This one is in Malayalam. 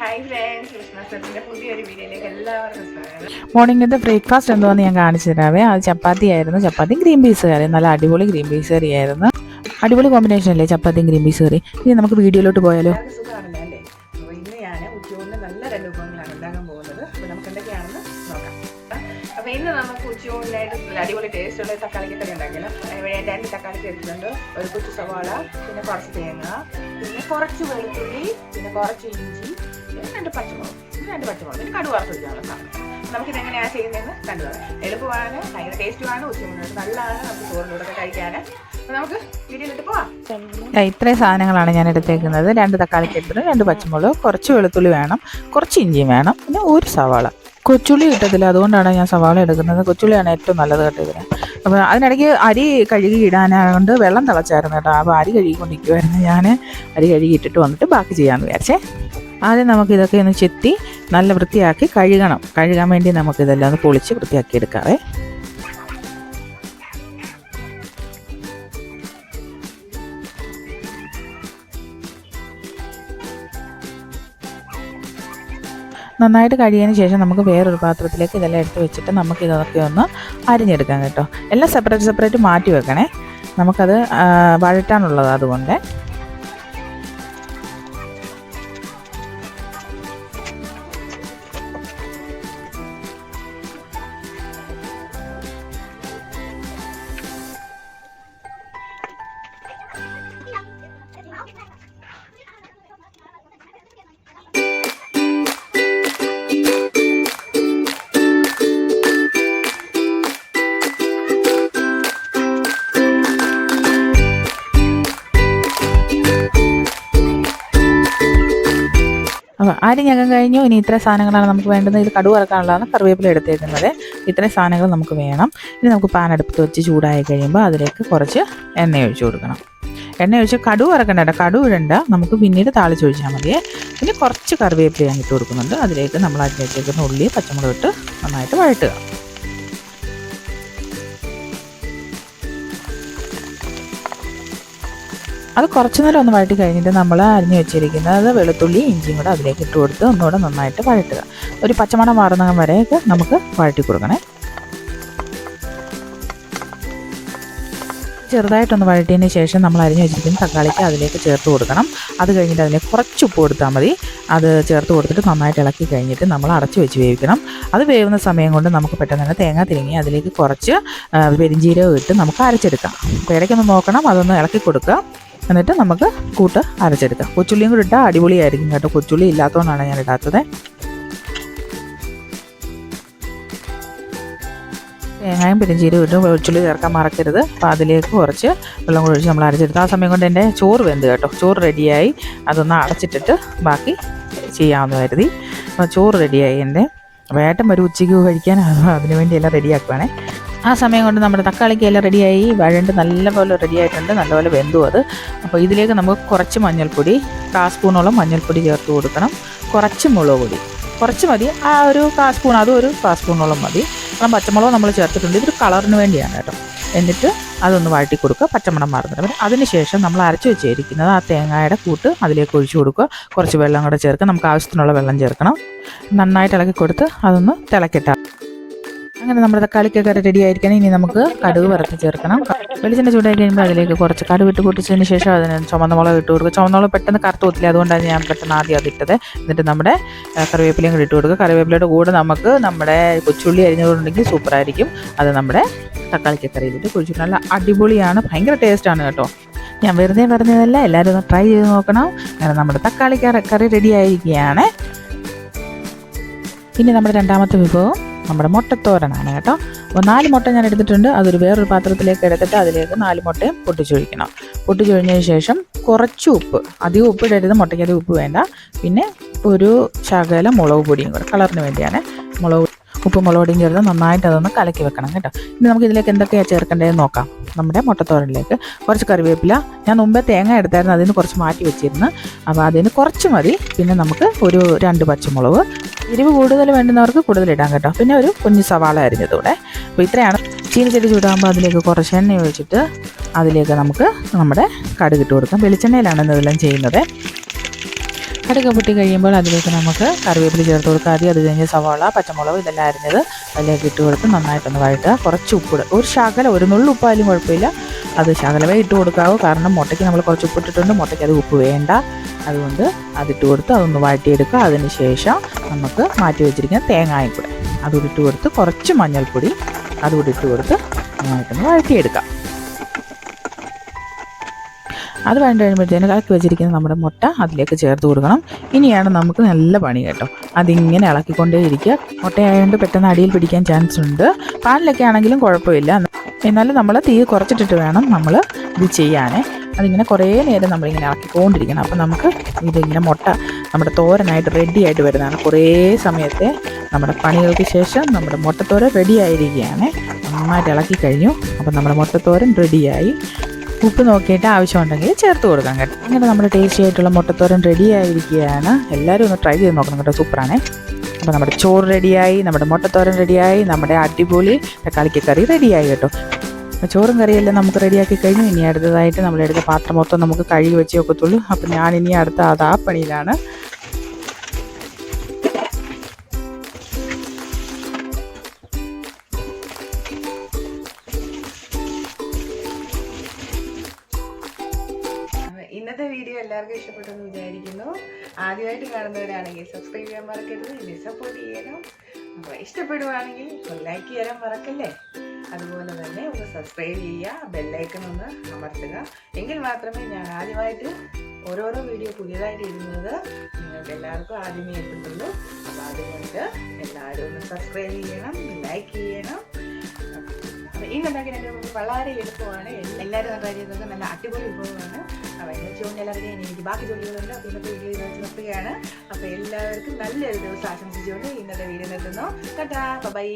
ഹായ് ഫ്രണ്ട്സ് ക്രിസ്മസിന്റെ പുതിയൊരു വീഡിയോയിലേക്ക് എല്ലാവർക്കും സ്വാഗതം. ബ്രേക്ക്ഫാസ്റ്റ് എന്തോന്ന് ഞാൻ കാണിച്ചു തരാവേ. അത് ചപ്പാത്തി ആയിരുന്നു. ചപ്പാത്തി ഗ്രീൻ പീസ് കറി നല്ല അടിപൊളി ഗ്രീൻ പീസ് കറി ആയിരുന്നു. അടിപൊളി കോമ്പിനേഷൻ അല്ലേ ചപ്പാത്തിയും ഗ്രീൻ പീസ് കറി ഇനി നമുക്ക് വീഡിയോയിലോട്ട് പോയാലോ? അപ്പോൾ ഇന്ന് ഞാൻ ഉച്ചയൂണിന് നല്ല രണ്ട് വിഭവങ്ങളാണ് ഉണ്ടാക്കാൻ പോകുന്നത്. അപ്പോൾ നമുക്ക് എന്തൊക്കെയാണെന്ന് നോക്കാം. അപ്പോൾ ഇന്ന് നമുക്ക് ഉച്ചയൂണിനായിട്ട് അടിപൊളി ടേസ്റ്റുള്ള തക്കാളിക്കറി രണ്ട് തക്കാളി എടുത്തിട്ടുണ്ട് ഒരു കുച്ചു സവാള പിന്നെ കുറച്ച് തേങ്ങ പിന്നെ കുറച്ച് വെളുത്തുള്ളി പിന്നെ കുറച്ച് ഇഞ്ചി പിന്നെ രണ്ട് പച്ചമുളക് രണ്ട് പച്ചമുളക് പിന്നെ കടുവ വറുത്തൊഴിക്കാനുള്ള സാധനം നമുക്കിത് എങ്ങനെയാണ് ചെയ്യുന്നതെന്ന് കണ്ടുപോകാം എളുപ്പമാണ് ഭയങ്കര ടേസ്റ്റുമാണ് ഉച്ചയൂണിനായിട്ട് നല്ലതാണ് നമുക്ക് ചോറിനോടൊക്കെ കഴിക്കാൻ നമുക്ക് ഇത്രയും സാധനങ്ങളാണ് ഞാൻ എടുത്തേക്കുന്നത്. രണ്ട് തക്കാളി കെട്ടിന് രണ്ട് പച്ചമുളക് കുറച്ച് വെളുത്തുള്ളി വേണം കുറച്ച് ഇഞ്ചിയും വേണം പിന്നെ ഒരു സവാള. കൊച്ചുള്ളി കിട്ടത്തില്ല അതുകൊണ്ടാണ് ഞാൻ സവാള എടുക്കുന്നത്. കൊച്ചുള്ളിയാണ് ഏറ്റവും നല്ലത് കേട്ടോ ഇതിന്. അപ്പോൾ അതിനിടയ്ക്ക് അരി കഴുകി ഇടാനായതുകൊണ്ട് വെള്ളം തിളച്ചായിരുന്നു കേട്ടോ. അപ്പോൾ അരി കഴുകിക്കൊണ്ടിരിക്കുമായിരുന്നു ഞാൻ അരി കഴുകി ഇട്ടിട്ട് വന്നിട്ട് ബാക്കി ചെയ്യാമെന്ന് വിചാരിച്ചേ. ആദ്യം നമുക്ക് ഇതൊക്കെ ഒന്ന് ചെത്തി നല്ല വൃത്തിയാക്കി കഴുകണം. കഴുകാൻ വേണ്ടി നമുക്കിതെല്ലാം ഒന്ന് പൊളിച്ച് വൃത്തിയാക്കി എടുക്കാവേ. നന്നായിട്ട് കഴിയതിന് ശേഷം നമുക്ക് വേറൊരു പാത്രത്തിലേക്ക് ഇതെല്ലാം എടുത്ത് വെച്ചിട്ട് നമുക്ക് ഇതൊക്കെ ഒന്ന് അരിഞ്ഞെടുക്കാം കേട്ടോ. എല്ലാം സെപ്പറേറ്റ് സെപ്പറേറ്റ് മാറ്റി വെക്കണേ. നമുക്കത് വഴറ്റാനുള്ളത് അതുകൊണ്ട്. അപ്പോൾ ഞങ്ങൾ കഴിഞ്ഞു. ഇനി ഇത്ര സാധനങ്ങളാണ് നമുക്ക് വേണ്ടത്. ഇത് കടുവ് ഇറക്കാനുള്ളതാണ് കറിവേപ്പില എടുത്തേക്കുന്നത്. ഇത്രയും സാധനങ്ങൾ നമുക്ക് വേണം. ഇനി നമുക്ക് പാൻ അടുപ്പത്ത് വെച്ച് ചൂടായി കഴിയുമ്പോൾ അതിലേക്ക് കുറച്ച് എണ്ണ ഒഴിച്ചു കൊടുക്കണം. എണ്ണ ഒഴിച്ച് കടുവ് ഇറക്കണ്ട കടു ഇടണ്ട. നമുക്ക് പിന്നീട് താളിച്ച് ഒഴിച്ചാൽ മതി പിന്നെ കുറച്ച് കറിവേപ്പില ഞാൻ ഇട്ട് കൊടുക്കുന്നുണ്ട്. അതിലേക്ക് നമ്മൾ അതിലേക്ക് ഉള്ളി പച്ചമുളക് ഇട്ട് നന്നായിട്ട് വഴട്ടുക അത് കുറച്ച് നേരം ഒന്ന് വഴറ്റി കഴിഞ്ഞിട്ട് നമ്മൾ അരിഞ്ഞു വെച്ചിരിക്കുന്നത് വെളുത്തുള്ളി ഇഞ്ചിയും കൂടെ അതിലേക്ക് ഇട്ട് കൊടുത്ത് ഒന്നുകൂടെ നന്നായിട്ട് വഴറ്റുക. ഒരു പച്ചമണം മാറുന്ന വരെയൊക്കെ നമുക്ക് വഴറ്റി കൊടുക്കണേ. ചെറുതായിട്ടൊന്ന് വഴറ്റിയതിന് ശേഷം നമ്മൾ അരിഞ്ഞു വെച്ചിരിക്കുന്ന തക്കാളിക്ക് അതിലേക്ക് ചേർത്ത് കൊടുക്കണം. അത് കഴിഞ്ഞിട്ട് അതിലേക്ക് കുറച്ച് ഉപ്പ് കൊടുത്താൽ മതി. അത് ചേർത്ത് കൊടുത്തിട്ട് നന്നായിട്ട് ഇളക്കി കഴിഞ്ഞിട്ട് നമ്മൾ അടച്ചു വെച്ച് വേവിക്കണം. അത് വേവുന്ന സമയം കൊണ്ട് നമുക്ക് പെട്ടെന്ന് തന്നെ തേങ്ങ തിരിങ്ങി അതിലേക്ക് കുറച്ച് പെരിഞ്ചീരകം ഇട്ട് നമുക്ക് അരച്ചെടുക്കാം. അപ്പോൾ ഇടയ്ക്കൊന്ന് നോക്കണം അതൊന്ന് ഇളക്കി കൊടുക്കുക. എന്നിട്ട് നമുക്ക് കൂട്ട് അരച്ചെടുക്കാം. കൊച്ചുള്ളിയും കൂടി ഇട്ടാൽ അടിപൊളിയായിരിക്കും കേട്ടോ. കൊച്ചുള്ളി ഇല്ലാത്തതുകൊണ്ടാണ് ഞാൻ ഇടാത്തത്. തേങ്ങയും പെരിഞ്ചീരും ഇട്ടും വെളുത്തുള്ളി ചേർക്കാൻ മറക്കരുത്. അപ്പോൾ അതിലേക്ക് കുറച്ച് വെള്ളം കൂടി ഒഴിച്ച് നമ്മൾ അരച്ചെടുത്ത് ആ സമയം കൊണ്ട് എന്റെ ചോറ് വെന്ത് കേട്ടോ. ചോറ് റെഡിയായി. അതൊന്ന് അടച്ചിട്ടിട്ട് ബാക്കി ചെയ്യാമെന്ന് കരുതി. അപ്പോൾ ചോറ് റെഡിയായി എന്റെ. വേട്ടം ഒരു ഉച്ചയ്ക്ക് കഴിക്കാൻ. അതിനുവേണ്ടി എല്ലാം റെഡിയാക്കുവാണേ. ആ സമയം കൊണ്ട് നമ്മുടെ തക്കാളിക്ക് എല്ലാം റെഡിയായി. വഴണ്ട് നല്ലപോലെ റെഡി ആയിട്ടുണ്ട് നല്ലപോലെ വെന്തു അത്. അപ്പോൾ ഇതിലേക്ക് നമുക്ക് കുറച്ച് മഞ്ഞൾപ്പൊടി കാ സ്പൂണോളം മഞ്ഞൾപ്പൊടി ചേർത്ത് കൊടുക്കണം. കുറച്ച് മുളക് പൊടി. കുറച്ച് മതി. ആ ഒരു കാ സ്പൂൺ അതും ഒരു കാ സ്പൂണോളം മതി. കാരണം പച്ചമുളക് നമ്മൾ ചേർത്തിട്ടുണ്ട്. ഇതൊരു കളറിന് വേണ്ടിയാണ് കേട്ടോ. എന്നിട്ട് അതൊന്ന് വഴറ്റി കൊടുക്കുക. പച്ചമണം മാറുന്നില്ല. പിന്നെ അതിനുശേഷം നമ്മൾ അരച്ച് വെച്ചിരിക്കുന്നത് ആ തേങ്ങയുടെ കൂട്ട് അതിലേക്ക് ഒഴിച്ചു കൊടുക്കുക. കുറച്ച് വെള്ളം കൂടെ ചേർക്കുക. നമുക്ക് ആവശ്യത്തിനുള്ള വെള്ളം ചേർക്കണം. നന്നായിട്ട് ഇളക്കി കൊടുത്ത് അതൊന്ന് തിളക്കിട്ടാൽ അങ്ങനെ നമ്മുടെ തക്കാളിക്കൊക്കെ റെഡി ആയിരിക്കണം. ഇനി നമുക്ക് കടുക് വറുത്ത് ചേർക്കണം. വെളിച്ചെണ്ണ ചൂടായി കഴിയുമ്പോൾ അതിലേക്ക് കുറച്ച് കടുക് ഇട്ട് പൊട്ടിച്ചതിന് ശേഷം അതിന് ചുമന്ന മുളക് ഇട്ട് കൊടുക്കുക. ചുമന്ന മുളക് പെട്ടെന്ന് കറുത്ത് കൊത്തില്ല അതുകൊണ്ടാണ് ഞാൻ പെട്ടെന്ന് ആദ്യം അത് ഇട്ടത്. എന്നിട്ട് നമ്മുടെ കറിവേപ്പിലയും കൂടി ഇട്ട് കൊടുക്കുക. കറിവേപ്പിലയുടെ കൂടെ നമുക്ക് നമ്മുടെ കൊച്ചുള്ളി അരിഞ്ഞതുകൊണ്ടെങ്കിൽ സൂപ്പറായിരിക്കും അത് നമ്മുടെ തക്കാളിക്ക് കറിയിലിട്ട് കുഴിച്ചിട്ട് നല്ല അടിപൊളിയാണ്. ഭയങ്കര ടേസ്റ്റാണ് കേട്ടോ. ഞാൻ വെറുതെ പറഞ്ഞതല്ല. എല്ലാവരും ഒന്ന് ട്രൈ ചെയ്ത് നോക്കണം. അങ്ങനെ നമ്മുടെ തക്കാളി കറി റെഡി ആയിരിക്കുകയാണ്. ഇനി നമ്മുടെ രണ്ടാമത്തെ വിഭവം നമ്മുടെ മുട്ടത്തോരനാണ് കേട്ടോ. അപ്പോൾ നാല് മുട്ട ഞാൻ എടുത്തിട്ടുണ്ട്. അതൊരു വേറൊരു പാത്രത്തിലേക്ക് എടുത്തിട്ട് അതിലേക്ക് നാല് മുട്ടയും പൊട്ടിച്ചൊഴിക്കണം. പൊട്ടിച്ചൊഴിഞ്ഞതിന് ശേഷം കുറച്ച് ഉപ്പ്. അധികം ഉപ്പ് ഇടരുത് മുട്ടയ്ക്ക് അധികം ഉപ്പ് വേണ്ട. പിന്നെ ഒരു ശകല മുളക് പൊടിയും കൂടെ കളറിന് വേണ്ടിയാണ് മുളക് ഉപ്പ് മുളക് പൊടിയും ചേർത്ത് നന്നായിട്ട് അതൊന്ന് കലക്കി വെക്കണം കേട്ടോ. ഇനി നമുക്ക് ഇതിലേക്ക് എന്തൊക്കെയാണ് ചേർക്കേണ്ടതെന്ന് നോക്കാം. നമ്മുടെ മുട്ടത്തോരനിലേക്ക് കുറച്ച് കറിവേപ്പില. ഞാൻ മുമ്പേ തേങ്ങ എടുത്തായിരുന്നു അതിന് കുറച്ച് മാറ്റി വെച്ചിരുന്നു. അപ്പോൾ അതിന് കുറച്ച് മതി. പിന്നെ നമുക്ക് ഒരു രണ്ട് പച്ചമുളക് എരിവ് കൂടുതൽ വേണ്ടുന്നവർക്ക് കൂടുതൽ ഇടാം കേട്ടോ. പിന്നെ ഒരു കുഞ്ഞു സവാള അരിഞ്ഞതൂടെ. അപ്പോൾ ഇത്രയാണ്. ചീനിച്ചട്ടി ചൂടാകുമ്പോൾ അതിലേക്ക് കുറച്ച് എണ്ണ ഒഴിച്ചിട്ട് അതിലേക്ക് നമുക്ക് നമ്മുടെ കടുക് ഇട്ട് കൊടുക്കാം. വെളിച്ചെണ്ണയിലാണ് ഇതെല്ലാം ചെയ്യുന്നത്. കടുക് പൊട്ടി കഴിയുമ്പോൾ അതിലേക്ക് നമുക്ക് കറിവേപ്പില ചേർത്ത് കൊടുക്കുക ആദ്യം അത് കഴിഞ്ഞ് സവാള പച്ചമുളക് ഇതെല്ലാം അരിഞ്ഞത് അതിലേക്ക് ഇട്ട് കൊടുത്ത് നന്നായിട്ടൊന്ന് വഴറ്റുക. കുറച്ച് ഉപ്പ് ഒരു ശകലം ഒരു നുള്ളു ഉപ്പായാലും കുഴപ്പമില്ല. അത് ശകലമേ ഇട്ട് കൊടുക്കാവൂ. കാരണം മുട്ടയ്ക്ക് നമ്മൾ കുറച്ച് ഉപ്പിട്ടിട്ടുണ്ട്. മുട്ടയ്ക്ക് അത് ഉപ്പ് വേണ്ട. അതുകൊണ്ട് അതിട്ട് കൊടുത്ത് അതൊന്ന് വഴറ്റിയെടുക്കുക. അതിന് ശേഷം നമുക്ക് മാറ്റി വെച്ചിരിക്കുന്ന തേങ്ങായും കൂടെ അതുകൂടി ഇട്ട് കൊടുത്ത് കുറച്ച് മഞ്ഞൾപ്പൊടി അതുകൂടി ഇട്ട് കൊടുത്ത് നന്നായിട്ടൊന്ന് വഴറ്റിയെടുക്കാം. അത് വേണ്ട കഴിയുമ്പോഴത്തേന് ഇളക്കി വെച്ചിരിക്കുന്ന നമ്മുടെ മുട്ട അതിലേക്ക് ചേർത്ത് കൊടുക്കണം. ഇനിയാണ് നമുക്ക് നല്ല പണി കേട്ടോ. അതിങ്ങനെ ഇളക്കിക്കൊണ്ടേ ഇരിക്കുക മുട്ടയായതുകൊണ്ട് പെട്ടെന്ന് അടിയിൽ പിടിക്കാൻ ചാൻസ് ഉണ്ട് പാലിലൊക്കെ ആണെങ്കിലും കുഴപ്പമില്ല. എന്നാലും നമ്മൾ തീ കുറച്ചിട്ടിട്ട് വേണം നമ്മൾ ഇത് ചെയ്യാനേ. അതിങ്ങനെ കുറേ നേരം നമ്മളിങ്ങനെ ഇളക്കിക്കൊണ്ടിരിക്കണം അപ്പം നമുക്ക് ഇതിങ്ങനെ മുട്ട നമ്മുടെ തോരനായിട്ട് റെഡി ആയിട്ട് വരുന്നതാണ്. കുറേ സമയത്തെ നമ്മുടെ പണികൾക്ക് ശേഷം നമ്മുടെ മുട്ടത്തോരൻ റെഡി ആയിരിക്കുകയാണ്. നന്നായിട്ട് ഇളക്കി കഴിഞ്ഞു. അപ്പം നമ്മുടെ മുട്ടത്തോരൻ റെഡിയായി ഉപ്പ് നോക്കിയിട്ട് ആവശ്യമുണ്ടെങ്കിൽ ചേർത്ത് കൊടുക്കാം കേട്ടോ. അങ്ങനെ നമ്മുടെ ടേസ്റ്റി ആയിട്ടുള്ള മുട്ടത്തോരൻ റെഡി ആയിരിക്കുകയാണ്. എല്ലാവരും ഒന്ന് ട്രൈ ചെയ്ത് നോക്കണം കേട്ടോ. സൂപ്പറാണേ അപ്പോൾ നമ്മുടെ ചോറ് റെഡിയായി നമ്മുടെ മുട്ടത്തോരൻ റെഡിയായി നമ്മുടെ അടിപൊളി തക്കാളിക്ക് കറി റെഡിയായി കേട്ടോ. അപ്പോൾ ചോറും കറിയെല്ലാം നമുക്ക് റെഡിയാക്കി കഴിഞ്ഞു. ഇനി അടുത്തതായിട്ട് നമ്മളെടുത്ത പാത്രം മൊത്തം നമുക്ക് കഴുകി വെച്ചേ ഒക്കത്തുള്ളൂ. അപ്പോൾ ഞാൻ ഇനി അടുത്ത അത് ആ പണിയിലാണ് ഇന്നത്തെ വീഡിയോ എല്ലാവർക്കും ഇഷ്ടപ്പെട്ടെന്ന് വിചാരിക്കുന്നു. ആദ്യമായിട്ട് കാണുന്നവരാണെങ്കിൽ സബ്സ്ക്രൈബ് ചെയ്യാൻ മറക്കരുത് ഇനി സപ്പോർട്ട് ചെയ്യണം. അപ്പോൾ ഇഷ്ടപ്പെടുവാണെങ്കിൽ ലൈക്ക് ചെയ്യാൻ മറക്കല്ലേ? അതുപോലെ തന്നെ ഒന്ന് സബ്സ്ക്രൈബ് ചെയ്യുക ബെല്ലൈക്കൺ ഒന്ന് അമർത്തുക. എങ്കിൽ മാത്രമേ ഞാൻ ആദ്യമായിട്ട് ഓരോരോ വീഡിയോ പുതിയതായിട്ട് ഇരുന്നത് നിങ്ങൾക്ക് എല്ലാവർക്കും ആദ്യമേ എത്തുന്നുള്ളൂ. അപ്പോൾ അതുകൊണ്ട് എല്ലാവരും ഒന്ന് സബ്സ്ക്രൈബ് ചെയ്യണം ലൈക്ക് ചെയ്യണം. അപ്പോൾ ഇന്നുണ്ടാക്കിയ വളരെ എളുപ്പമാണ് എല്ലാവരും ഉണ്ടാക്കിയത് നല്ല അടിപൊളി വിഭവമാണ്. അപ്പോൾ ഇന്ന് വെച്ചുകൊണ്ട് എല്ലാവരുടെയും എനിക്ക് ബാക്കി ജോലികളുണ്ട്. അപ്പോൾ ഇന്നത്തെ വീഡിയോ ഇത് നിർത്തുകയാണ്. അപ്പോൾ എല്ലാവർക്കും നല്ലൊരു ദിവസം ആശംസിച്ചുകൊണ്ട് ഇന്നത്തെ വീഡിയോ നിർത്തുന്നു. Tata bye.